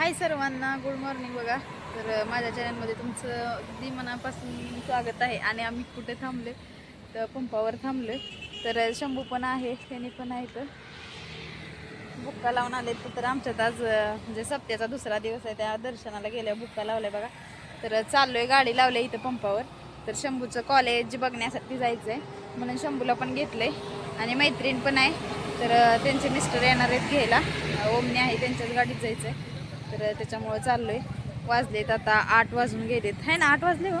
हाय सर्वांना good morning बघा. तर माझ्या चॅनलमध्ये तुमचं अगदी मनापासून स्वागत आहे आणि आम्ही कुठे थांबले तर पंपावर थांबलो तर शंभू पण आहे त्याने पण आहे तर. बुक्का लावून आले तर आमच्यात आज म्हणजे सप्त्याचा दुसरा दिवस आहे त्या दर्शनाला गेल्या बुक्का लावल्या बघा. तर चाललोय गाडी लावल्या इथं पंपावर. तर शंभूचं कॉलेज बघण्यासाठी जायचं आहे म्हणून शंभूला पण घेतलंय. आणि मैत्रीण पण आहे. तर त्यांचे मिस्टर येणार आहेत घ्यायला. ओमने ओमनी आहे त्यांच्याच गाडीत जायचं आहे तर त्याच्यामुळं चाललो आहे वाजलेत आता आठ वाजून गेलेत. आहे ना आठ वाजले हो?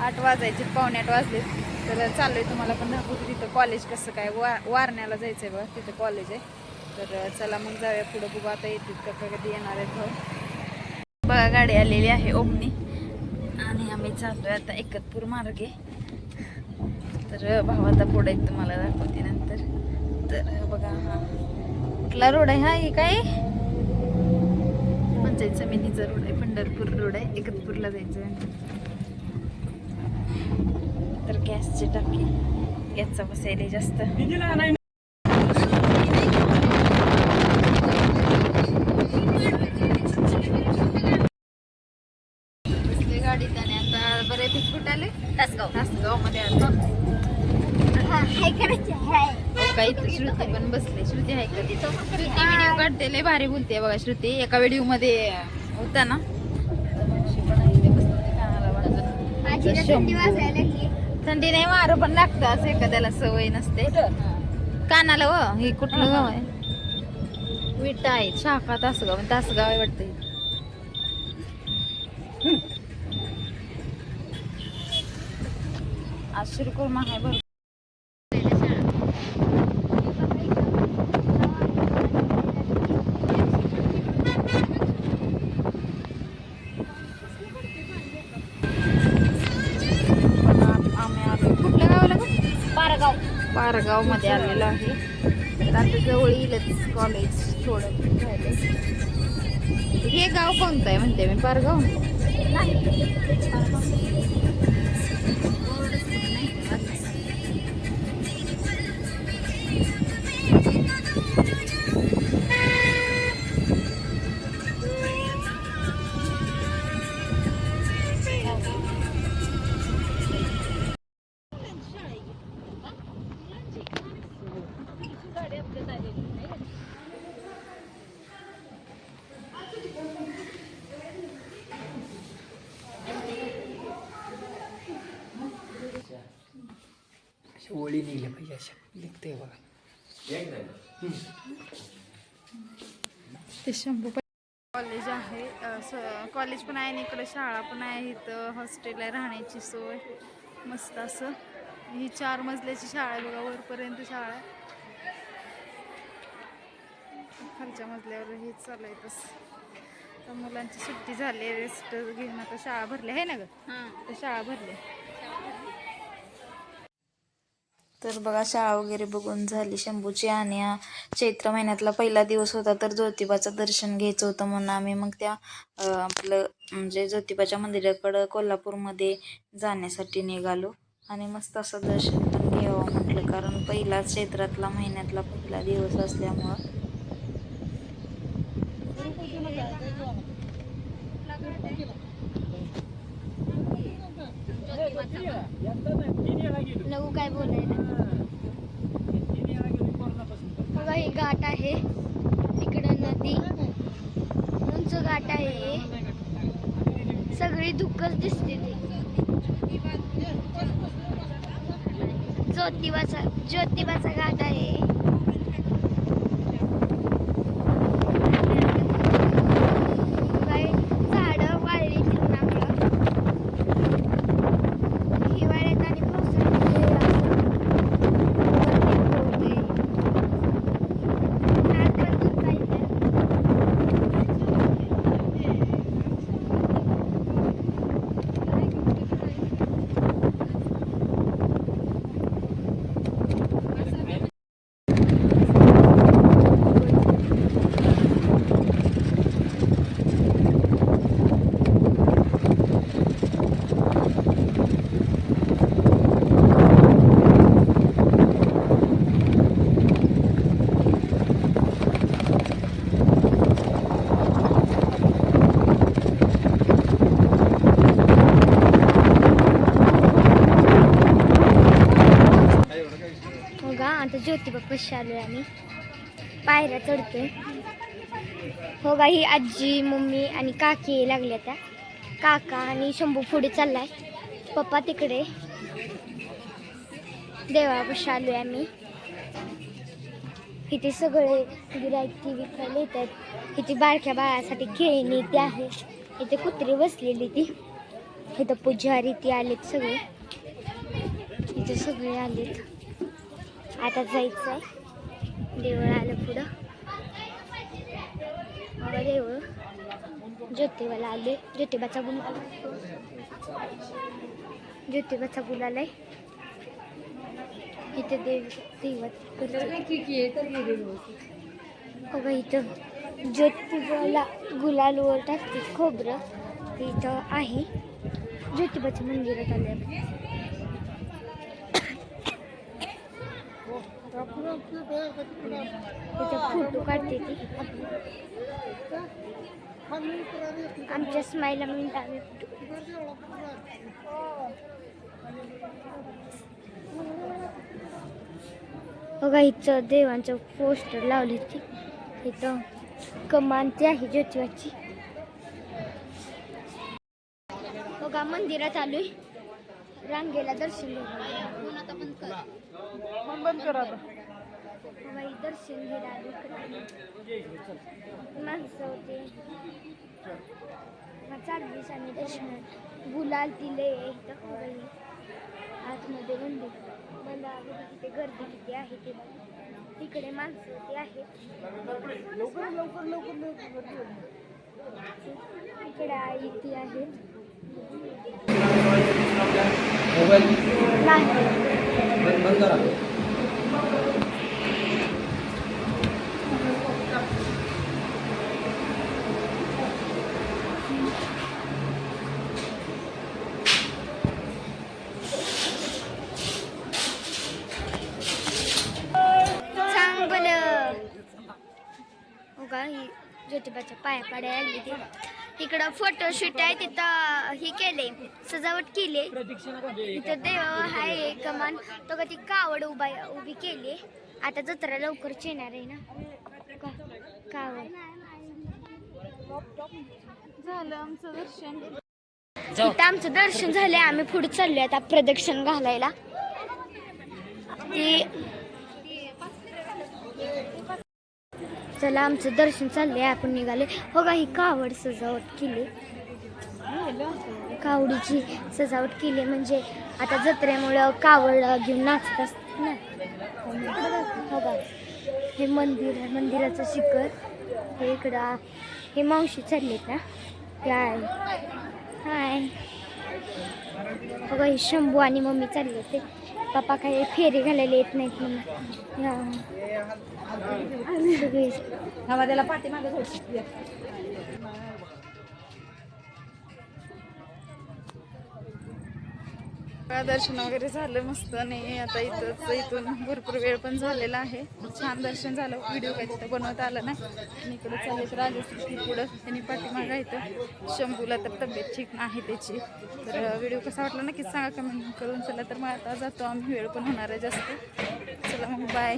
आठ वाजायचे पावणे आठ वाजलेत. तर चाललो आहे तुम्हाला पण दाखवतो तिथं कॉलेज कसं काय? वा वारण्याला जायचं आहे बघा तिथं कॉलेज आहे. तर चला मग जाऊया पुढं बघू. आता येतील का कधी येणार आहेत भाऊ. बघा गाडी आलेली आहे ओमनी. आणि आम्ही चाललोय आता एकतपूर मार्गे. तर भाऊ आता पुढे तुम्हाला दाखवते नंतर. तर बघा हा कुठला रोड आहे? हा हे काय? पंचायत समितीचा रोड आहे पंढरपूर रोड आहे एकतपूरला जायचं आहे तर गॅसची टाकी गॅसचा बसायला जास्त. बऱ्यापैकी कुठे आले? तासगाव. तासगावमध्ये आलो. हो काही तर श्रुती पण बसले. श्रुती आहे का तिथं? श्रुती व्हिडिओ काढते लय भारी बोलते बघा श्रुती. एका व्हिडिओमध्ये होता ना. थंडी नाही मार पण लागतं असं एखाद्याला सवय नसते. कानाला व हे कुठलं गाव आहे? विटा आहे शाखा तासगाव तासगाव आहे वाटतं. हे. आज शिरकुर्मा आहे बरं मारगावमध्ये आलेलो आहे. तर आता जवळ येईलच कॉलेज थोडं राहिलं हे गाव कोणतं आहे म्हणते मी? पारगाव ओळी निघल्या पाहिजे अशा. लिखते बघा. ते शंभू कॉलेज आहे स- कॉलेज पण आहे आणि इकडे शाळा पण आहे इथं हॉस्टेल आहे राहण्याची सोय मस्त असं. ही चार मजल्याची शाळा आहे बघा वरपर्यंत शाळा आहे. खालच्या मजल्यावर हेच चालू आहे तसं. तर मुलांची सुट्टी झाली रेस्ट घेऊन आता शाळा भरली आहे ना ग? तर शाळा भरली तर बघा शाळा वगैरे बघून झाली. शंभूची आणि चैत्र महिन्यातला पहिला दिवस होता तर ज्योतिबाचं दर्शन घ्यायचं होतं म्हणून आम्ही मग त्या आपलं म्हणजे ज्योतिबाच्या मंदिराकडं कोल्हापूरमध्ये जाण्यासाठी निघालो. आणि मस्त असं दर्शन पण घ्यावं म्हटलं कारण पहिला चैत्रातला महिन्यातला पहिला दिवस असल्यामुळं. नऊ काय बोलायला? बघा ही घाट आहे. इकडं नदी. उंच घाट आहे सगळी दुःखच दिसते ज्योतिबाचा ज्योतिबाचा घाट आहे काही झाडं वाळली फिरणाकडं हिवाळ्यात आणि पावसाळ्यात हे असं वरती होते. आज पण दूध पाहिजे. ज्योतिबा आलो आहे आम्ही. पायऱ्या चढतोय. हो बा ही आजी मम्मी आणि काकी लागल्या त्या काका आणि शंभू पुढे चाललाय. पप्पा तिकडे. देवापाशी आहे आम्ही. इथे सगळे गिरायकी विकायला येतात इथे बारक्या बाळासाठी खेळणी ती आहे. इथे कुत्री बसलेली ती. इथं पुजारी ती आलेत सगळे. इथे सगळे आलेत. आता जायचं आहे देवळ आलं पुढं. देवळ. ज्योतिबाला आले. ज्योतिबाचा गुलाल ज्योतिबाचा गुलाल आहे इथे देव दैवत बघा इथं ज्योतिबाला गुलाल वर टाकते खोबरं. इथं आहे. ज्योतिबाच्या मंदिरात आले इथं फोटो काढते ती. आमच्या स्माईला मिनिट आम्ही बघा हिचं देवांचं पोस्टर लावली ती. इथं कमान ती आहे ज्योतिबाची. बघा मंदिरात आलोय. रांगेला दर्शन बंद कर. आता बघा हे दर्शन आलो माणसं होते मग चाललीस आम्ही दर्शनात गुलाल दिले इथं बघा हे. आतमध्ये मंदिर मला तिथे गर्दी किती आहे ते. तिकडे माणसं होती आहेत इकडे आई ती आहे. मोबाईल. बंद करा चांगलं हो का ही ज्योतिबाच्या पाया पाड्या लागली ती. तिकडं फोटोशूट आहे तिथं ही केले सजावट केली. तिथं देव आहे कमान तो का ती कावड उभा उभी केली. आता जत्रा लवकरच येणार आहे ना. कावड. झालं आमचं दर्शन. इथं आमचं दर्शन झालंय. आम्ही पुढे चाललोय आता प्रदक्षिण घालायला. ती चला आमचं दर्शन चाललंय आपण निघाले. हो का ही कावड सजावट केली. कावडीची सजावट केली म्हणजे आता जत्रेमुळं कावड घेऊन नाचत असतात ना. हो का हे मंदिर आहे मंदिराचं शिखर. हे इकडं हे मावशी चाललेत ना. हे हाय. बघा हे शंभू आणि मम्मी चालले ते पप्पा काही फेरी घालायला येत नाहीत म्हणून. या. सगळे. त्याला पाठीमागे दर्शन वगैरे झालं मस्त. नाही आता इथंच इथून भरपूर वेळ पण झालेला आहे. छान दर्शन झालं. व्हिडिओ काय तिथं बनवता आला ना आणि इकडे चालले तर आले की पुढं. त्यांनी पाठीमागा इथं. शंभूला तर तब्येत ठीक नाही त्याची. तर व्हिडिओ कसा वाटला नक्कीच सांगा. कमेंट करून चला तर मग आता जातो. आम्ही वेळ पण होणार आहे जास्त. चला मग बाय